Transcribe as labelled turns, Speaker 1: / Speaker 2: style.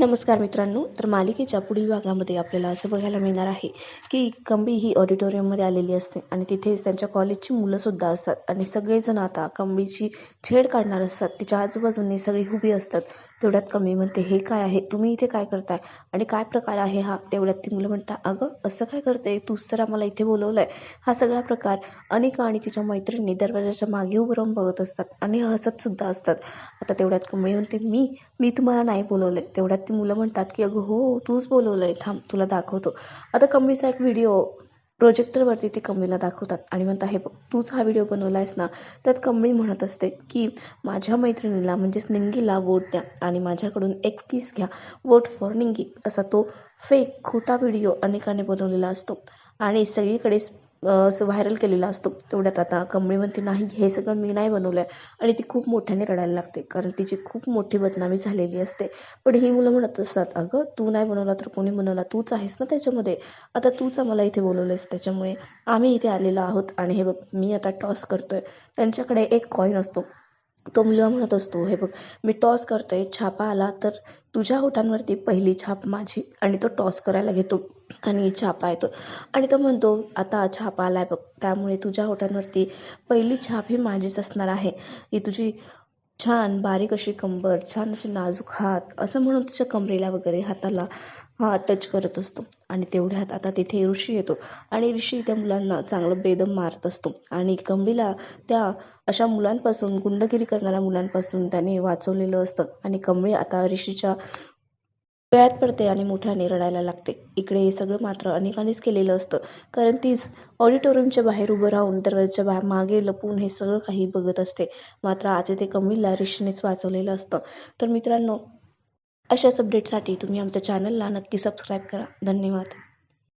Speaker 1: नमस्कार मित्रांनो तर मालिकेच्या पुढील भागामध्ये आपल्याला असं बघायला मिळणार आहे की कंबी ही ऑडिटोरियममध्ये आलेली असते आणि तिथेच त्यांच्या कॉलेजची मुलंसुद्धा असतात आणि सगळेजण आता कंबीची छेड काढणार असतात. तिच्या आजूबाजूने सगळी उभी असतात. तेवढ्यात कमी म्हणते हे काय आहे? तुम्ही इथे काय करताय? आणि काय प्रकार आहे हा? तेवढ्यात ती मुलं म्हणतात अगं असं काय करते तूच तर आम्हाला इथे बोलवलं आहे हा सगळा प्रकार अनेका आणि तिच्या मैत्रिणी दरवाजाच्या मागे उभं राहून बघत असतात आणि हसतसुद्धा असतात. आता तेवढ्यात कमी म्हणते मी मी तुम्हाला नाही बोलवलं आहे तेवढ्यात ती मुलं म्हणतात की अगं हो तूच बोलवलं आहे थांब तुला दाखवतो. आता कमीचा एक व्हिडिओ प्रोजेक्टरवरती ते कमळीला दाखवतात. आणि म्हणतात हे बघ तूच हा व्हिडिओ बनवला आहेस ना? त्यात कमळी म्हणत असते की माझ्या मैत्रिणीला म्हणजेच निंगीला वोट द्या आणि माझ्याकडून एक पीस घ्या. वोट फॉर निंगी असा तो फेक खोटा व्हिडिओ अनेकाने बनवलेला असतो. आणि सगळीकडेच असं व्हायरल केलेला असतो तेवढ्यात आता कमळी म्हणते नाही हे सगळं मी नाही बनवलं आहे आणि ती खूप मोठ्याने रडायला लागते कारण तिची खूप मोठी बदनामी झालेली असते. पण ही मुलं म्हणत असतात अगं तू नाही बनवला तर कोणी बनवला? तूच आहेस ना त्याच्यामध्ये. आता तूच आम्हाला इथे बोलवलंयस त्याच्यामुळे आम्ही इथे आलेलो आहोत आणि हे बघ मी आता टॉस करतोय. त्यांच्याकडे एक कॉईन असतो तो मुलगा म्हणत असतो हे बघ मी टॉस करतोय छापा आला तर तुझ्या होटांवरती पहिली छाप माझी. आणि तो टॉस करायला घेतो आणि छापा येतो. आणि तो म्हणतो आता छापा आलाय बघ त्यामुळे तुझ्या ओठांवरती पहिली छाप ही माझीच असणार आहे. ही तुझी छान बारीक अशी कंबर छान असे नाजूक हात असं म्हणून तुझ्या कमरेला वगैरे हाताला हा टच करत असतो. आणि तेवढ्यात आता तिथे ऋषी येतो. आणि ऋषी त्या मुलांना चांगलं बेदम मारत असतो. आणि कंबीला त्या अशा मुलांपासून गुंडगिरी करणाऱ्या मुलांपासून त्याने वाचवलेलं असतं. आणि कंबळी आता ऋषीच्या गळ्यात पडते आणि मोठ्याने रडायला लागते. इकडे हे सगळं मात्र अनेकानेच केलेलं असतं. कारण तीच ऑडिटोरियमच्या बाहेर उभं राहून दरवाजाच्या बाहेर मागे लपून हे सगळं काही बघत असते. मात्र आज ते कमीला ऋषीनेच वाचवलेलं असतं. तर मित्रांनो अशाच अपडेटसाठी तुम्ही आमच्या चॅनलला नक्की सबस्क्राईब करा. धन्यवाद.